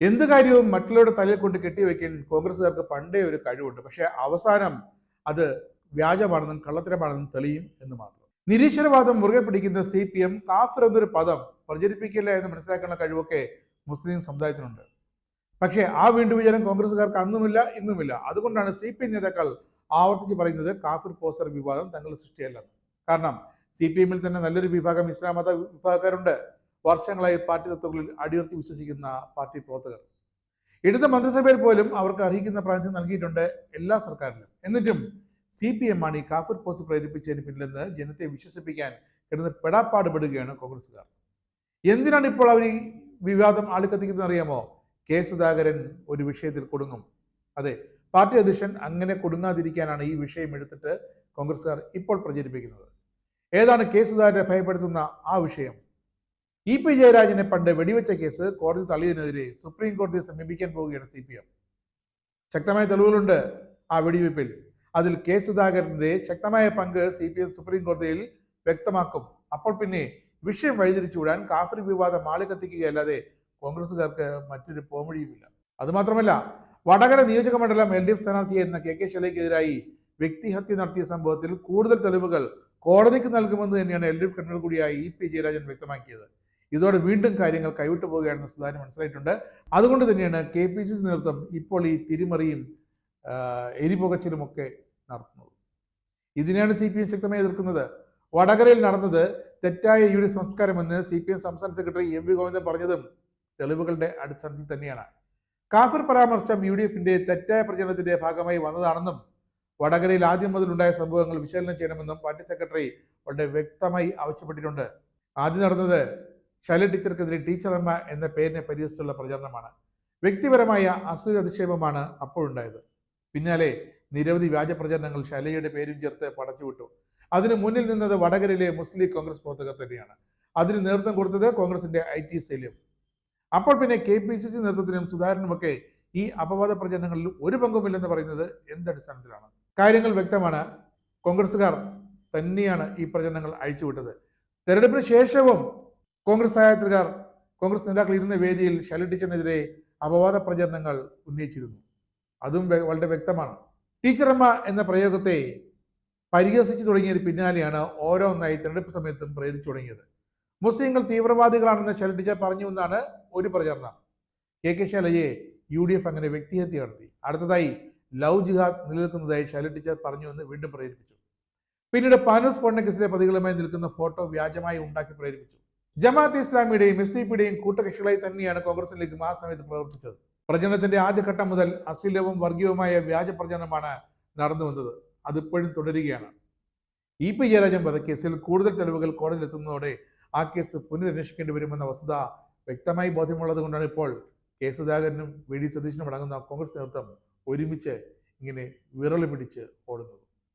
എന്ത് കാര്യവും മറ്റുള്ളവരുടെ തലയിൽ കൊണ്ട് കെട്ടിവെക്കാൻ കോൺഗ്രസ്സുകാർക്ക് പണ്ടേ ഒരു കഴിവുണ്ട്. പക്ഷേ അവസാനം അത് വ്യാജമാണെന്നും കള്ളത്തരമാണെന്നും തെളിയും എന്ന് മാത്രം. നിരീശ്വരവാദം മുറുകെ പിടിക്കുന്ന സി പി എം കാഫിർ എന്നൊരു പദം പ്രചരിപ്പിക്കില്ല എന്ന് മനസ്സിലാക്കാനുള്ള കഴിവൊക്കെ മുസ്ലിം സമുദായത്തിനുണ്ട്. പക്ഷേ ആ വീണ്ടുവിചാരം കോൺഗ്രസ്സുകാർക്ക് അന്നുമില്ല ഇന്നുമില്ല. അതുകൊണ്ടാണ് സി പി എം നേതാക്കൾ ആവർത്തിച്ച് പറയുന്നത് കാഫിർ പോസ്റ്റർ വിവാദം തങ്ങളുടെ സൃഷ്ടിയല്ലെന്ന്. കാരണം സി പി എമ്മിൽ തന്നെ നല്ലൊരു വിഭാഗം ഇസ്ലാം മത വിഭാഗക്കാരുണ്ട്. വർഷങ്ങളായി പാർട്ടി തത്വങ്ങളിൽ അടിയുറത്തി വിശ്വസിക്കുന്ന പാർട്ടി പ്രവർത്തകർ. ഇടത് മന്ത്രിസഭയിൽ പോലും അവർക്ക് അർഹിക്കുന്ന പ്രാതിനിധ്യം നൽകിയിട്ടുണ്ട് എല്ലാ സർക്കാരിലും എന്നിട്ടും സി പി എം ആണ് ഈ കാഫിർ പോസ്റ്റ് പ്രേരിപ്പിച്ചതിന് പിന്നിലെന്ന് ജനത്തെ വിശ്വസിപ്പിക്കാൻ കിടന്ന് പെടാപ്പാടുപെടുകയാണ് കോൺഗ്രസ്സുകാർ. എന്തിനാണ് ഇപ്പോൾ അവർ ഈ വിവാദം ആളിക്കത്തിക്കുന്നത് അറിയാമോ? കെ സുധാകരൻ ഒരു വിഷയത്തിൽ കൊടുങ്ങും. അതെ പാർട്ടി അധ്യക്ഷൻ അങ്ങനെ കൊടുങ്ങാതിരിക്കാനാണ് ഈ വിഷയം എടുത്തിട്ട് കോൺഗ്രസ്സുകാർ ഇപ്പോൾ പ്രചരിപ്പിക്കുന്നത്. ഏതാണ് കെ സുധാകരനെ ഭയപ്പെടുത്തുന്ന ആ വിഷയം? ഇ പി ജയരാജനെ പണ്ട് വെടിവെച്ച കേസ് കോടതി തള്ളിയതിനെതിരെ സുപ്രീം കോടതിയെ സമീപിക്കാൻ പോവുകയാണ് സി പി എം ശക്തമായ തെളിവുകളുണ്ട് ആ വെടിവെപ്പിൽ അതിൽ കെ സുധാകരന്റെ ശക്തമായ പങ്ക് സി പി എം സുപ്രീം കോടതിയിൽ വ്യക്തമാക്കും. അപ്പോൾ പിന്നെ വിഷയം വഴിതിരിച്ചുവിടാൻ കാഫിർ വിവാദം ആളി കത്തിക്കുകയല്ലാതെ കോൺഗ്രസുകാർക്ക് മറ്റൊരു പോംവഴിയുമില്ല. അതുമാത്രമല്ല വടകര നിയോജക മണ്ഡലം എൽ ഡി എഫ് സ്ഥാനാർത്ഥിയായിരുന്ന കെ കെ ശൈലയ്ക്കെതിരായി വ്യക്തിഹത്യ നടത്തിയ സംഭവത്തിൽ കൂടുതൽ തെളിവുകൾ കോടതിക്ക് നൽകുമെന്ന് തന്നെയാണ് എൽ ഡി എഫ് കണ്ണൂർ കൂടിയായി ഇ പി ജയരാജൻ വ്യക്തമാക്കിയത്. ഇതോടെ വീണ്ടും കാര്യങ്ങൾ കൈവിട്ടു പോവുകയാണെന്ന് സുധാകരൻ മനസ്സിലായിട്ടുണ്ട്. അതുകൊണ്ട് തന്നെയാണ് കെ പി സി സി നേതൃത്വം ഇപ്പോൾ ഈ തിരിമറിയും എരിപുകച്ചിലുമൊക്കെ നടത്തുന്നത്. ഇതിനെയാണ് സി പി എം ശക്തമായി എതിർക്കുന്നത്. വടകരയിൽ നടന്നത് തെറ്റായ യു ഡി സംസ്കാരമെന്ന് സി പി എം സംസ്ഥാന സെക്രട്ടറി എം വി ഗോവിന്ദൻ പറഞ്ഞതും തെളിവുകളുടെ അടിസ്ഥാനത്തിൽ തന്നെയാണ്. കാഫിർ പരാമർശം യു ഡി എഫിന്റെ തെറ്റായ പ്രചരണത്തിന്റെ ഭാഗമായി വന്നതാണെന്നും വടകരയിൽ ആദ്യം മുതലുണ്ടായ സംഭവങ്ങൾ വിശകലനം ചെയ്യണമെന്നും പാർട്ടി സെക്രട്ടറി വളരെ വ്യക്തമായി ആവശ്യപ്പെട്ടിട്ടുണ്ട്. ആദ്യം നടന്നത് ശൈല ടീച്ചർക്കെതിരെ ടീച്ചറമ്മ എന്ന പേരിനെ പരിഹസിച്ചുള്ള പ്രചരണമാണ്. വ്യക്തിപരമായ അസൂയ അധിക്ഷേപമാണ് അപ്പോഴുണ്ടായത്. പിന്നാലെ നിരവധി വ്യാജ പ്രചരണങ്ങൾ ശൈലയുടെ പേരും ചേർത്ത് പടച്ചുവിട്ടു അതിന് മുന്നിൽ നിന്നത് വടകരയിലെ മുസ്ലിം ലീഗ് കോൺഗ്രസ് പ്രവർത്തകർ തന്നെയാണ്. അതിന് നേതൃത്വം കൊടുത്തത് കോൺഗ്രസിന്റെ ഐ ടി സെല്ലും അപ്പോൾ പിന്നെ കെ പി സി സി നേതൃത്വത്തിനും സുധാകരനുമൊക്കെ ഈ അപവാദ പ്രചരണങ്ങളിൽ ഒരു പങ്കുമില്ലെന്ന് പറയുന്നത് എന്തടിസ്ഥാനത്തിലാണ്? കാര്യങ്ങൾ വ്യക്തമാണ്. കോൺഗ്രസ്സുകാർ തന്നെയാണ് ഈ പ്രചരണങ്ങൾ അഴിച്ചുവിട്ടത്. തെരഞ്ഞെടുപ്പിന് ശേഷവും കോൺഗ്രസ് സഹായത്തുകാർ കോൺഗ്രസ് നേതാക്കൾ ഇരുന്ന വേദിയിൽ ശൈല ടീച്ചറിനെതിരെ അപവാദ പ്രചരണങ്ങൾ ഉന്നയിച്ചിരുന്നു. അതും വളരെ വ്യക്തമാണ്. ടീച്ചറമ്മ എന്ന പ്രയോഗത്തെ പരിഹസിച്ചു തുടങ്ങിയതിന് പിന്നാലെയാണ് ഓരോന്നായി തെരഞ്ഞെടുപ്പ് സമയത്തും പ്രേരിച്ചു തുടങ്ങിയത്. മുസ്ലിങ്ങൾ തീവ്രവാദികളാണെന്ന് ശൈല ടീച്ചർ പറഞ്ഞു എന്നാണ് ഒരു പ്രചരണം. കെ കെ ശൈലയെ യു ഡി എഫ് അങ്ങനെ വ്യക്തിഹത്യ നടത്തി. അടുത്തതായി ലവ് ജിഹാദ് നിലനിൽക്കുന്നതായി ശൈല ടീച്ചർ പറഞ്ഞു എന്ന് വീണ്ടും പ്രേരിപ്പിച്ചു. പിന്നീട് പാനസ് സ്ഫോടന കേസിലെ പ്രതികളുമായി നിൽക്കുന്ന ഫോട്ടോ വ്യാജമായി ഉണ്ടാക്കി പ്രേരിപ്പിച്ചു. ജമാഅത്ത് ഇസ്ലാമിയുടെയും എസ് ഡി പിയുടെയും കൂട്ടകക്ഷികളായി തന്നെയാണ് കോൺഗ്രസിലേക്കും ആ സമയത്ത് പ്രവർത്തിച്ചത്. പ്രചരണത്തിന്റെ ആദ്യഘട്ടം മുതൽ അശ്ലീലവും വർഗീയവുമായ വ്യാജ പ്രചരണമാണ് നടന്നു വന്നത്. അതിപ്പോഴും തുടരുകയാണ്. ഇ പി ജയരാജൻ വധക്കേസിൽ കൂടുതൽ തെളിവുകൾ കോടതിയിലെത്തുന്നതോടെ ആ കേസ് പുനരന്വേഷിക്കേണ്ടി വരുമെന്ന വസ്തുത വ്യക്തമായി ബോധ്യമുള്ളത് കൊണ്ടാണ് ഇപ്പോൾ കെ സുധാകരനും വി ഡി സതീശനും അടങ്ങുന്ന കോൺഗ്രസ് നേതൃത്വം ഒരുമിച്ച് ഇങ്ങനെ വിരളി പിടിച്ച് ഓടുന്നത്.